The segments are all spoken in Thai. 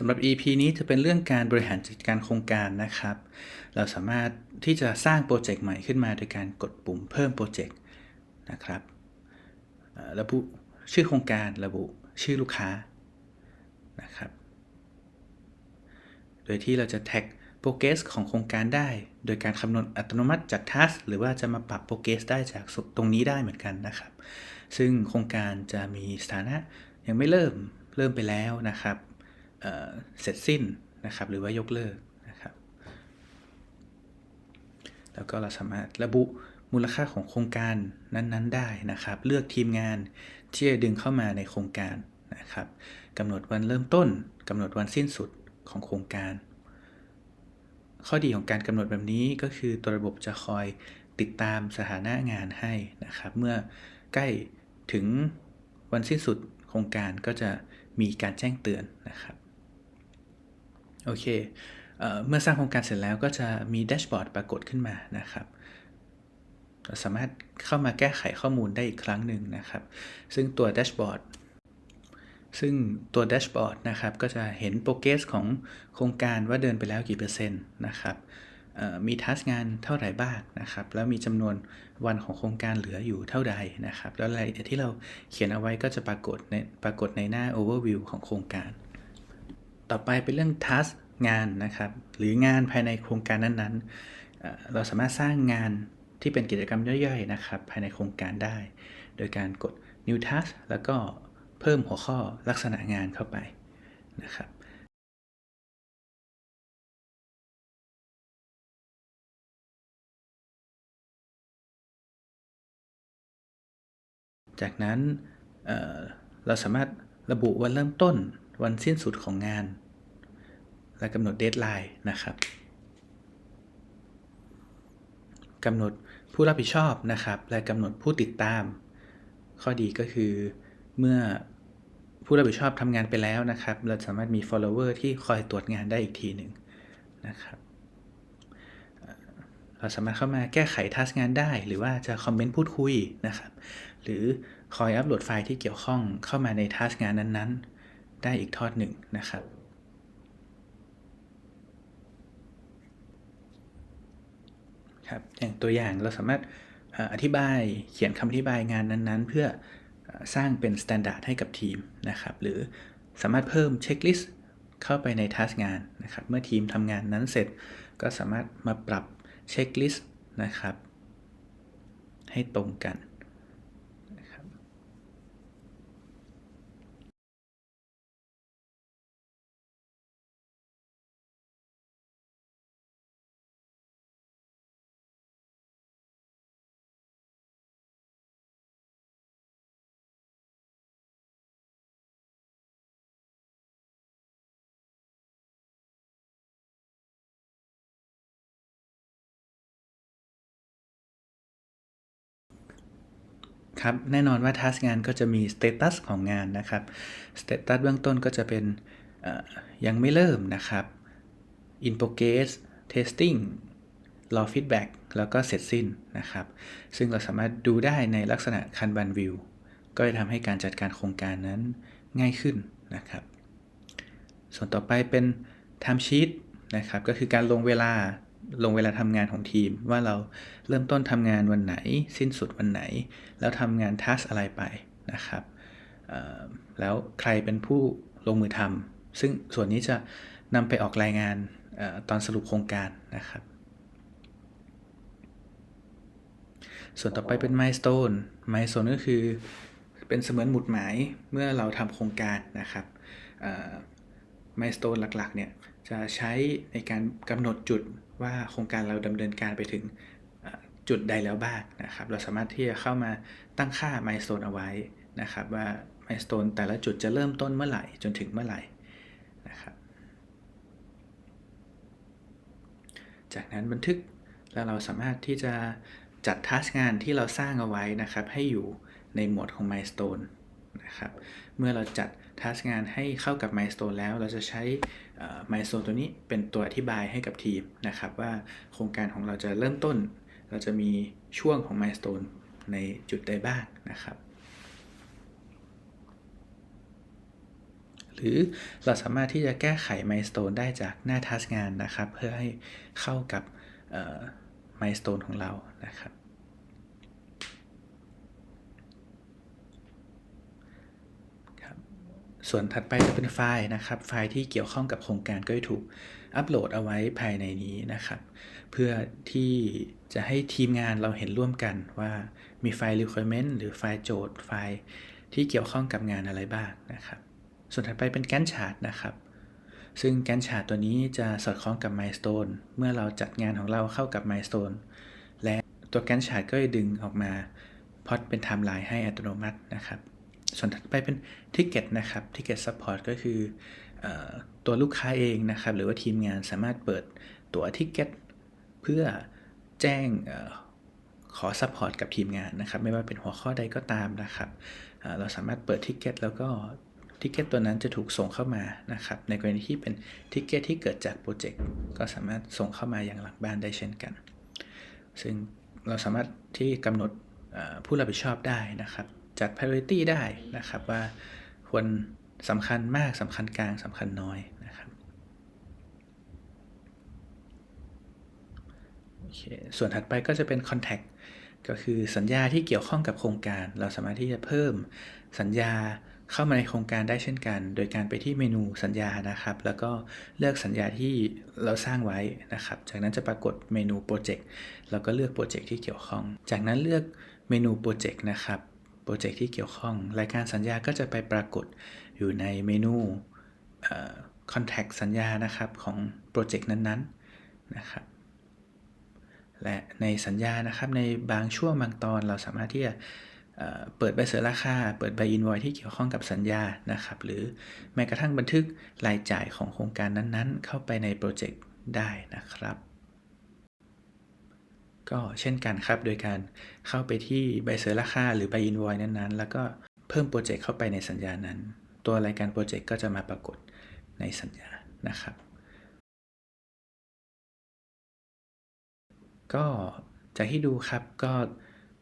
สำหรับ EP นี้จะเป็นเรื่องการบริหารจัดการโครงการนะครับ เราสามารถที่จะสร้างโปรเจกต์ใหม่ขึ้นมาโดยการกดปุ่มเพิ่มโปรเจกต์นะครับระบุชื่อโครงการระบุชื่อลูกค้านะครับ โดยที่เราจะแท็กโปรเกสของโครงการได้ โดยการคำนวณอัตโนมัติจากทัสหรือว่าจะมาปรับโปรเกสได้จากตรงนี้ได้เหมือนกันนะครับ ซึ่งโครงการจะมีสถานะยังไม่เริ่มเริ่มไปแล้วนะครับ เสร็จสิ้นนะครับ หรือว่ายกเลิกนะครับ แล้วก็เราสามารถระบุมูลค่าของโครงการนั้นๆ ได้นะครับ เลือกทีมงานที่จะดึงเข้ามาในโครงการนะครับกำหนดวันเริ่มต้นกำหนดวันสิ้นสุดของโครงการ ข้อดีของการกำหนดแบบนี้ก็คือตัวระบบจะคอยติดตามสถานะงานให้นะครับ เมื่อใกล้ถึงวันสิ้นสุดโครงการก็จะมีการแจ้งเตือนนะครับ โอเคเอเมื่อสร้างโครงการเสร็จแล้วก็จะมีแดชบอร์ดปรากฏขึ้นมานะครับเราสามารถเข้ามาแก้ไขข้อมูลได้อีกครั้งหนึ่งนะครับ ซึ่งตัวแดชบอร์ดซึ่งตัวแดชบอร์ดนะครับก็จะเห็นโปรเกรสของโครงการว่าเดินไปแล้วกี่เปอร์เซ็นต์นะครับมีทัสงานเท่าไหร่บ้างนะครับ แล้วมีจำนวนวันของโครงการเหลืออยู่เท่าใดนะครับ แล้วรายละเอียดที่เราเขียนเอาไว้ก็จะปรากฏในปรากฏในหน้า overview ของโครงการ ต่อไปเป็นเรื่องทัส งานนะครับ หรืองานภายในโครงการนั้นๆ เราสามารถสร้างงานที่เป็นกิจกรรมย่อยๆนะครับภายในโครงการได้ โดยการกด new task แล้วก็เพิ่มหัวข้อลักษณะงานเข้าไปนะครับจากนั้นเเราสามารถระบุวันเริ่มต้นวันสิ้นสุดของงาน และกำหนดเดทไลน์นะครับกำหนดผู้รับผิดชอบนะครับ และกำหนดผู้ติดตาม ข้อดีก็คือเมื่อผู้รับผิดชอบทำงานไปแล้วนะครับ เราสามารถมี follower ที่คอยตรวจงานได้อีกทีหนึ่งนะครับเราสามารถเข้ามาแก้ไขทัสงานได้ หรือว่าจะคอมเมนต์พูดคุยนะครับ หรือคอยอัปโหลดไฟล์ที่เกี่ยวข้องเข้ามาในทัสงานนั้นๆ ได้อีกทอดหนึ่งนะครับ ครับอย่างตัวอย่างเราสามารถอธิบายเขียนคำอธิบายงานนั้นๆ เพื่อสร้างเป็นมาตรฐานให้กับทีมนะครับ หรือสามารถเพิ่มเช็คลิสต์เข้าไปในทัสงานนะครับ เมื่อทีมทำงานนั้นเสร็จ ก็สามารถมาปรับเช็คลิสต์นะครับ ให้ตรงกัน ครับแน่นอนว่าทัสงานก็จะมีสเตตัสของงานนะครับสเตตัสเบื้องต้นก็จะเป็นยังไม่เริ่มนะครับ in progress testing รอ feedback แล้วก็เสร็จสิ้นนะครับ ซึ่งเราสามารถดูได้ในลักษณะ Kanban view ก็จะทำให้การจัดการโครงการนั้นง่ายขึ้นนะครับ ส่วนต่อไปเป็น time sheet นะครับ ก็คือการลงเวลา ลงเวลาทำงานของทีม ว่าเราเริ่มต้นทำงานวันไหน สิ้นสุดวันไหน แล้วทำงานทัสอะไรไปนะครับแล้วใครเป็นผู้ลงมือทำซึ่งส่วนนี้จะนำไปออกรายงานอตอนสรุปโครงการนะครับ ส่วนต่อไปเป็น milestone milestone ก็คือเป็นเสมือนหมุดหมายเมื่อเราทำโครงการนะครับ เอ่อ milestone หลักๆเนี่ยจะใช้ในการกำหนดจุดว่าโครงการเราดำเนินการไปถึงจุดใดแล้วบ้างนะครับ เราสามารถที่จะเข้ามาตั้งค่า milestone เอาไว้นะครับ ว่า milestone แต่ละจุดจะเริ่มต้นเมื่อไหร่จนถึงเมื่อไหร่นะครับ จากนั้นบันทึกแล้วเราสามารถที่จะจัดทัสงานที่เราสร้างเอาไว้นะครับ ให้อยู่ในหมวดของ milestone นะครับ เมื่อเราจัดทัสงานให้เข้ากับ milestone แล้ว เราจะใช้ milestone ตัวนี้เป็นตัวอธิบายให้กับทีมนะครับ ว่าโครงการของเราจะเริ่มต้น เราจะมีช่วงของ milestone ในจุดใดบ้างนะครับ หรือเราสามารถที่จะแก้ไข milestone ได้จากหน้าทัสงานนะครับ เพื่อให้เข้ากับ milestone ของเรานะครับ ส่วนถัดไปจะเป็นไฟล์นะครับ ไฟล์ที่เกี่ยวข้องกับโครงการก็จะถูกอัปโหลดเอาไว้ภายในนี้นะครับ เพื่อที่จะให้ทีมงานเราเห็นร่วมกันว่ามีไฟล์ requirement หรือไฟล์โจทย์ ไฟล์ที่เกี่ยวข้องกับงานอะไรบ้างนะครับ ส่วนถัดไปเป็นแกนชาร์ตนะครับ ซึ่งแกนชาร์ตตัวนี้จะสอดคล้องกับ milestone เมื่อเราจัดงานของเราเข้ากับ milestone และตัวแกนชาร์ตก็จะดึงออกมาพอดเป็นไทม์ไลน์ให้อัตโนมัตินะครับ ส่วนถัดไปเป็น Ticket นะครับ Ticket Support ก็คืออตัวลูกค้าเองนะครับ หรือว่าทีมงานสามารถเปิดตัว Ticket เพื่อแจ้งเออขอ Support กับทีมงานนะครับ ไม่ว่าเป็นหัวข้อใดก็ตามนะครับเราสามารถเปิด Ticket แล้วก็ Ticket ตัวนั้นจะถูกส่งเข้ามานะครับ ในกรณีที่เป็น Ticket ที่เกิดจากโปรเจกต์ก็สามารถส่งเข้ามาอย่างหลังบ้านได้เช่นกัน ซึ่งเราสามารถที่กำหนดผู้รับผิดชอบได้นะครับ จัด priority ได้นะครับว่าควรสำคัญมากสำคัญกลางสำคัญน้อยนะครับโอเคส่วนถัดไปก็จะเป็น contact ก็คือสัญญาที่เกี่ยวข้องกับโครงการ เราสามารถที่จะเพิ่มสัญญาเข้ามาในโครงการได้เช่นกัน โดยการไปที่เมนูสัญญานะครับ แล้วก็เลือกสัญญาที่เราสร้างไว้นะครับ จากนั้นจะปรากฏเมนูโปรเจกต์เราก็เลือกโปรเจกต์ที่เกี่ยวข้อง จากนั้นเลือกเมนูโปรเจกต์นะครับ รเจกต์ที่เกี่ยวข้อง รายการสัญญาก็จะไปปรากฏอยู่ในเมนูเอ่อ contact สัญญานะครับของโปรเจกต์นั้นๆนะครับและในสัญญานะครับในบางช่วงบางตอนเราสามารถที่จะเเปิดใบเสนอราคา เปิดใบอินวอยที่เกี่ยวข้องกับสัญญานะครับ หรือแม้กระทั่งบันทึกรายจ่ายของโครงการนั้นๆ เข้าไปในโปรเจกต์ได้นะครับ ก็เช่นกันครับ โดยการเข้าไปที่ใบเสนอราคาหรือใบอินวอยนั้นๆ แล้วก็เพิ่มโปรเจกต์เข้าไปในสัญญานั้น ตัวรายการโปรเจกต์ก็จะมาปรากฏในสัญญานะครับ ก็จากที่ดูครับก็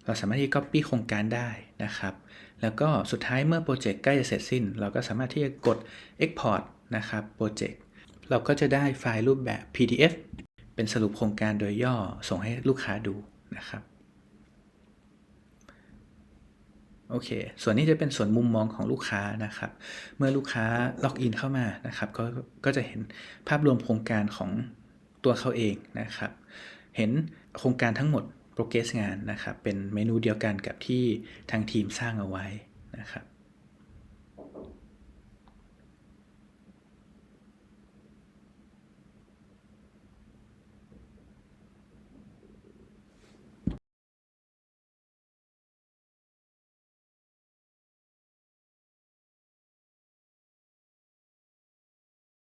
เราสามารถที่ copy โครงการได้นะครับ แล้วก็สุดท้ายเมื่อโปรเจกต์ใกล้จะเสร็จสิ้น เราก็สามารถที่จะกด export นะครับโปรเจกต์เราก็จะได้ไฟล์รูปแบบ PDF เป็นสรุปโครงการโดยย่อส่งให้ลูกค้าดูนะครับโอเค ส่วนนี้จะเป็นส่วนมุมมองของลูกค้านะครับ เมื่อลูกค้าล็อกอินเข้ามานะครับก็ก็จะเห็นภาพรวมโครงการของตัวเขาเองนะครับ เห็นโครงการทั้งหมดโปรเกรสงานนะครับ เป็นเมนูเดียวกันกับที่ทางทีมสร้างเอาไว้นะครับ